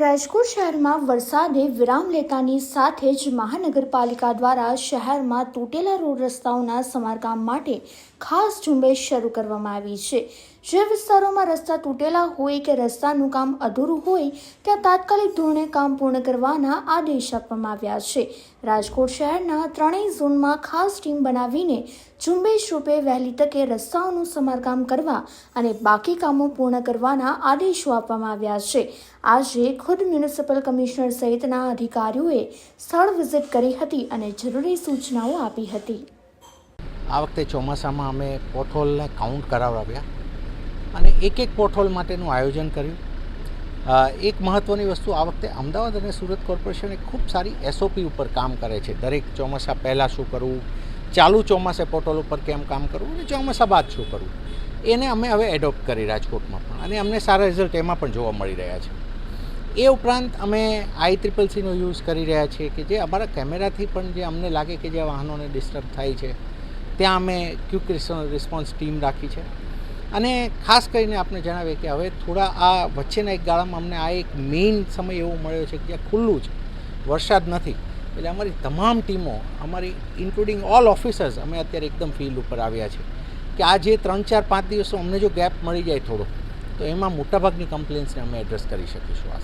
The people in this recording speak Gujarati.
રાજકોટ શહેરમાં વરસાદે વિરામ લેતાની સાથે જ મહાનગરપાલિકા દ્વારા શહેરમાં તૂટેલા રોડ રસ્તાઓના સમારકામ માટે ખાસ ઝુંબેશ શરૂ કરવામાં આવી છે. જે વિસ્તારોમાં રસ્તા તૂટેલા હોય કે રસ્તાનું કામ અધૂરું હોય, ત્યાં તાત્કાલિક ધોરણે કામ પૂર્ણ કરવાના આદેશ આપવામાં આવ્યા છે. રાજકોટ શહેરના ત્રણેય ઝોનમાં ખાસ ટીમ બનાવીને ઝુંબેશ રૂપે વહેલી તકે રસ્તાઓનું સમારકામ કરવા અને બાકી કામો પૂર્ણ કરવાના આદેશો આપવામાં આવ્યા છે. આજે ખુદ મ્યુનિસિપલ કમિશનર સહિતના અધિકારીઓએ સ્થળ વિઝિટ કરી હતી અને જરૂરી સૂચનાઓ આપી હતી. આ વખતે ચોમાસામાં અમે પોથોલને કાઉન્ટ કરાવડાવ્યા અને એક એક પોથોલ માટેનું આયોજન કર્યું. એક મહત્ત્વની વસ્તુ આ વખતે અમદાવાદ અને સુરત કોર્પોરેશન ખૂબ સારી એસઓપી ઉપર કામ કરે છે. દરેક ચોમાસા પહેલાં શું કરવું ચાલુ ચોમાસે પોર્ટલ ઉપર કેમ કામ કરવું અને ચોમાસા બાદ શું કરવું? એને અમે હવે એડોપ્ટ કરી રાજકોટમાં પણ. અને અમને સારા રિઝલ્ટ એમાં પણ જોવા મળી રહ્યા છે. એ ઉપરાંત અમે આઈ ટ્રિપલ સીનો યુઝ કરી રહ્યા છીએ કે જે અમારા કેમેરાથી પણ જે અમને લાગે કે જે વાહનોને ડિસ્ટર્બ થાય છે, ત્યાં અમે ક્યુક રિસ્પોન્સ ટીમ રાખી છે. અને ખાસ કરીને આપણે જણાવીએ કે હવે થોડા આ વચ્ચેના એક ગાળામાં અમને આ એક મેઇન સમય એવો મળ્યો છે કે જ્યાં ખુલ્લું છે વરસાદ નથી. એટલે અમારી તમામ ટીમો, અમારી ઇન્ક્લુડિંગ ઓલ ઓફિસર્સ અમે અત્યારે એકદમ ફિલ્ડ ઉપર આવ્યા છે કે આ જે ત્રણ ચાર પાંચ દિવસો અમને જો ગેપ મળી જાય થોડો, તો એમાં મોટાભાગની કમ્પ્લેન્ટ્સને અમે એડ્રેસ કરી શકીશું. આ